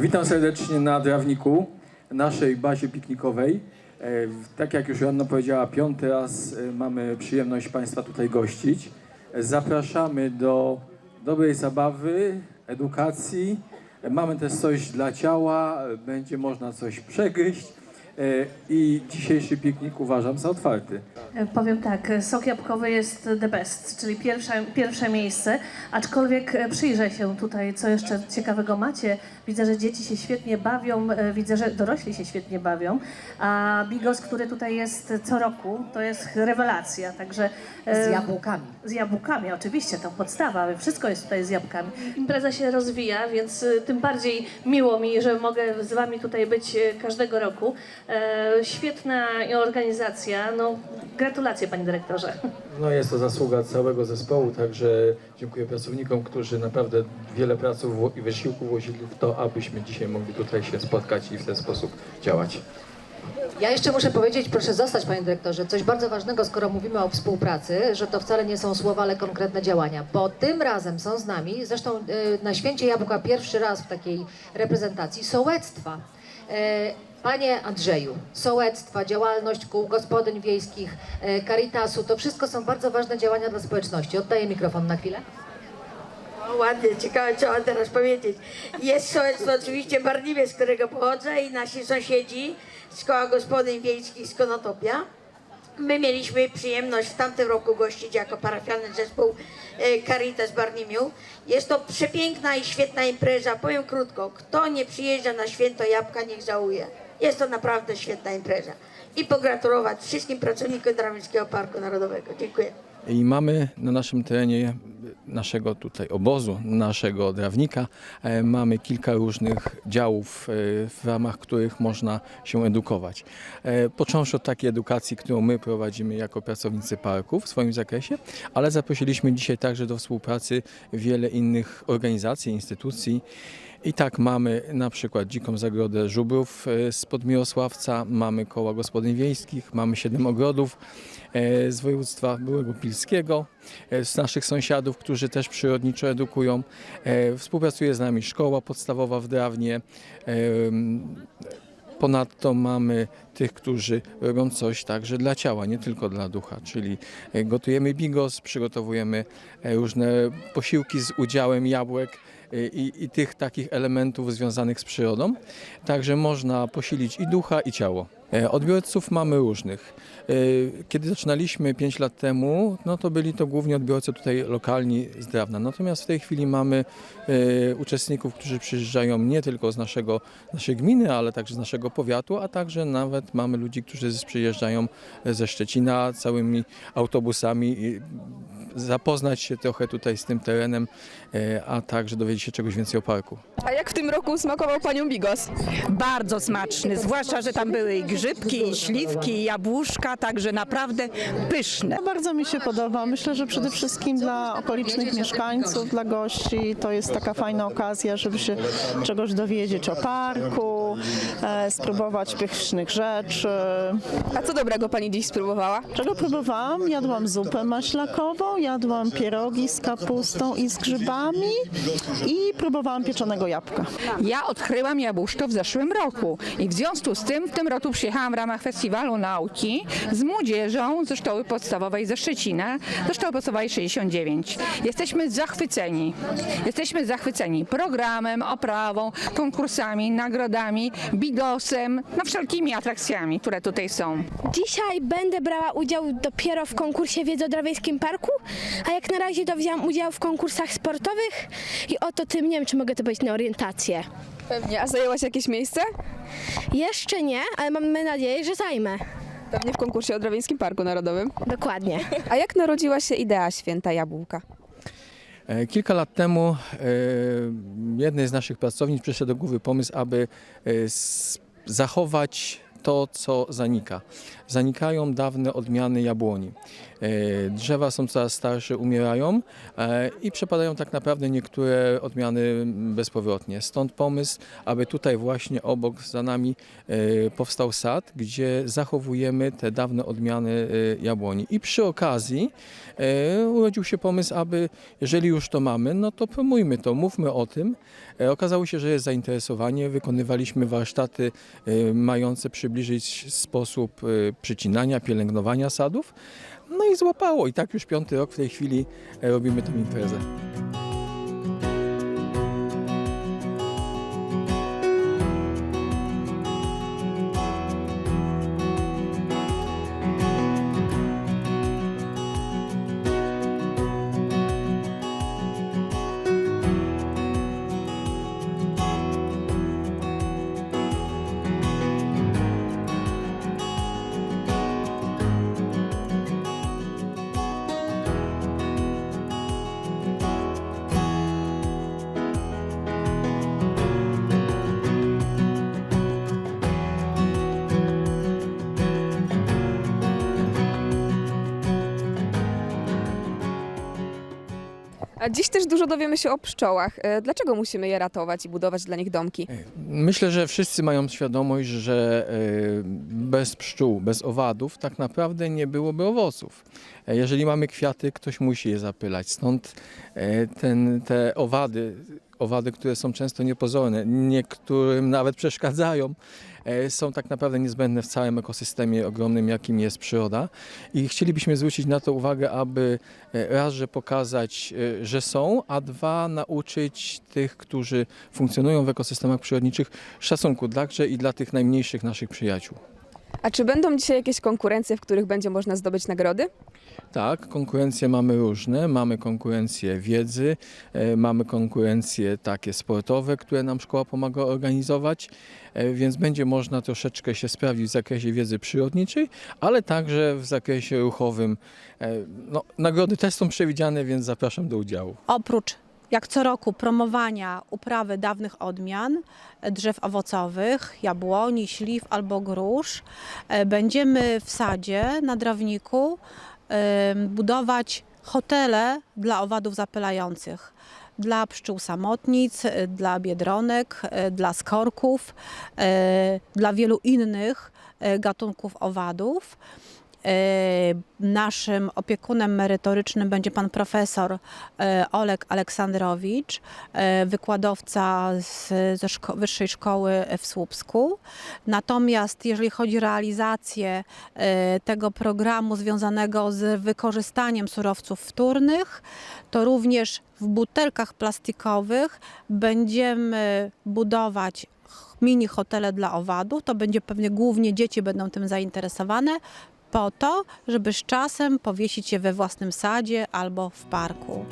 Witam serdecznie na Drawniku, naszej bazie piknikowej. E, Tak jak już Joanna powiedziała, piąty raz e, mamy przyjemność Państwa tutaj gościć. E, Zapraszamy do dobrej zabawy, edukacji. Mamy też coś dla ciała, będzie można coś przegryźć. E, I dzisiejszy piknik uważam za otwarty. E, Powiem tak, e, sok jabłkowy jest the best, czyli pierwsze, pierwsze miejsce, aczkolwiek przyjrzę się tutaj, co jeszcze ciekawego macie. Widzę, że dzieci się świetnie bawią, widzę, że dorośli się świetnie bawią, a bigos, który tutaj jest co roku, to jest rewelacja, także... Z jabłkami. z jabłkami, oczywiście, to podstawa, wszystko jest tutaj z jabłkami. Impreza się rozwija, więc tym bardziej miło mi, że mogę z Wami tutaj być każdego roku. E, świetna organizacja, no gratulacje Panie Dyrektorze. No jest to zasługa całego zespołu, także dziękuję pracownikom, którzy naprawdę wiele pracy i wysiłku włożyli w to, abyśmy dzisiaj mogli tutaj się spotkać i w ten sposób działać. Ja jeszcze muszę powiedzieć, proszę zostać panie dyrektorze, coś bardzo ważnego, skoro mówimy o współpracy, że to wcale nie są słowa, ale konkretne działania. Bo tym razem są z nami, zresztą e, na Święcie Jabłka pierwszy raz w takiej reprezentacji, sołectwa. Panie Andrzeju, sołectwa, działalność kół gospodyń wiejskich, e, Caritasu, to wszystko są bardzo ważne działania dla społeczności. Oddaję mikrofon na chwilę. O, ładnie, ciekawe co mam teraz powiedzieć. Jest sołectwo oczywiście Barliwie, z którego pochodzę i nasi sąsiedzi z koła gospodyń wiejskich z Konotopia. My mieliśmy przyjemność w tamtym roku gościć jako parafialny zespół e, Caritas Barnimiu. Jest to przepiękna i świetna impreza. Powiem krótko, kto nie przyjeżdża na święto jabłka, niech żałuje. Jest to naprawdę świetna impreza. I pogratulować wszystkim pracownikom Drawnickiego Parku Narodowego. Dziękuję. I mamy na naszym terenie naszego tutaj obozu, naszego drawnika, e, mamy kilka różnych działów, e, w ramach których można się edukować. E, Począwszy od takiej edukacji, którą my prowadzimy jako pracownicy parku w swoim zakresie, ale zaprosiliśmy dzisiaj także do współpracy wiele innych organizacji, instytucji. I tak mamy na przykład Dziką Zagrodę Żubrów e, spod Mirosławca, mamy koła gospodyń wiejskich, mamy siedem ogrodów e, z województwa byłego pilskiego, e, z naszych sąsiadów, którzy też przyrodniczo edukują. Współpracuje z nami szkoła podstawowa w Drawnie. Ponadto mamy tych, którzy robią coś także dla ciała, nie tylko dla ducha, czyli gotujemy bigos, przygotowujemy różne posiłki z udziałem jabłek i, i tych takich elementów związanych z przyrodą. Także można posilić i ducha, i ciało. E, Odbiorców mamy różnych. E, Kiedy zaczynaliśmy 5 lat temu, no to byli to głównie odbiorcy tutaj lokalni z Drawna. Natomiast w tej chwili mamy e, uczestników, którzy przyjeżdżają nie tylko z naszego, naszej gminy, ale także z naszego powiatu, a także nawet mamy ludzi, którzy przyjeżdżają ze Szczecina całymi autobusami zapoznać się trochę tutaj z tym terenem, e, a także dowiedzieć się czegoś więcej o parku. A jak w tym roku smakował Panią bigos? Bardzo smaczny, zwłaszcza, że tam były i grzybki, i śliwki, i jabłuszka, także naprawdę pyszne. Bardzo mi się podoba. Myślę, że przede wszystkim dla okolicznych mieszkańców, dla gości to jest taka fajna okazja, żeby się czegoś dowiedzieć o parku, e, spróbować pysznych rzeczy. A co dobrego Pani dziś spróbowała? Czego próbowałam? Jadłam zupę maślakową, jadłam pierogi z kapustą i z grzybami i próbowałam pieczonego jabłka. Ja odkryłam jabłuszko w zeszłym roku i w związku z tym w tym roku przyjechałam w ramach Festiwalu Nauki z młodzieżą ze Szkoły Podstawowej ze Szczecina, ze Szkoły Podstawowej 69. Jesteśmy zachwyceni. Jesteśmy zachwyceni programem, oprawą, konkursami, nagrodami, bigosem, no wszelkimi atrakcjami, które tutaj są. Dzisiaj będę brała udział dopiero w konkursie wiedzy o Drawiejskim Parku, a jak na razie to wziąłam udział w konkursach sportowych i oto tym nie wiem, czy mogę to być na orientację. Pewnie. A zajęłaś jakieś miejsce? Jeszcze nie, ale mamy nadzieję, że zajmę. Pewnie w konkursie o Drawieńskim Parku Narodowym. Dokładnie. A jak narodziła się idea Święta Jabłka? E, Kilka lat temu e, jednej z naszych pracownic przyszedł do głowy pomysł, aby e, zachować to, co zanika. Zanikają dawne odmiany jabłoni. E, Drzewa są coraz starsze, umierają e, i przepadają tak naprawdę niektóre odmiany bezpowrotnie. Stąd pomysł, aby tutaj właśnie obok za nami e, powstał sad, gdzie zachowujemy te dawne odmiany jabłoni. I przy okazji urodził się pomysł, aby jeżeli już to mamy, no to promujmy to, mówmy o tym. Okazało się, że jest zainteresowanie. Wykonywaliśmy warsztaty mające przybliżyć sposób przycinania, pielęgnowania sadów. No i złapało. I tak już piąty rok w tej chwili e, robimy tę imprezę. A dziś też dużo dowiemy się o pszczołach. E, Dlaczego musimy je ratować i budować dla nich domki? Myślę, że wszyscy mają świadomość, że e, bez pszczół, bez owadów tak naprawdę nie byłoby owoców. E, Jeżeli mamy kwiaty, ktoś musi je zapylać. Stąd ten, te owady, owady, które są często niepozorne, niektórym nawet przeszkadzają, są tak naprawdę niezbędne w całym ekosystemie ogromnym, jakim jest przyroda. I chcielibyśmy zwrócić na to uwagę, aby e, raz, że pokazać, e, że są, a dwa, nauczyć tych, którzy funkcjonują w ekosystemach przyrodniczych szacunku także i dla tych najmniejszych naszych przyjaciół. A czy będą dzisiaj jakieś konkurencje, w których będzie można zdobyć nagrody? Tak, konkurencje mamy różne. Mamy konkurencje wiedzy, e, mamy konkurencje takie sportowe, które nam szkoła pomaga organizować, e, więc będzie można troszeczkę się sprawdzić w zakresie wiedzy przyrodniczej, ale także w zakresie ruchowym. E, No, nagrody też są przewidziane, więc zapraszam do udziału. Oprócz jak co roku promowania uprawy dawnych odmian e, drzew owocowych, jabłoni, śliw albo grusz, e, będziemy w sadzie na Drawniku budować hotele dla owadów zapylających. Dla pszczół samotnic, e, dla biedronek, dla skorków, dla wielu innych gatunków owadów. E, Naszym opiekunem merytorycznym będzie pan profesor e, Oleg Aleksandrowicz, e, wykładowca z, ze szko- Wyższej Szkoły w Słupsku. Natomiast jeżeli chodzi o realizację tego programu związanego z wykorzystaniem surowców wtórnych, to również w butelkach plastikowych będziemy budować mini hotele dla owadów. To będzie pewnie głównie dzieci będą tym zainteresowane po to, żeby z czasem powiesić je we własnym sadzie albo w parku.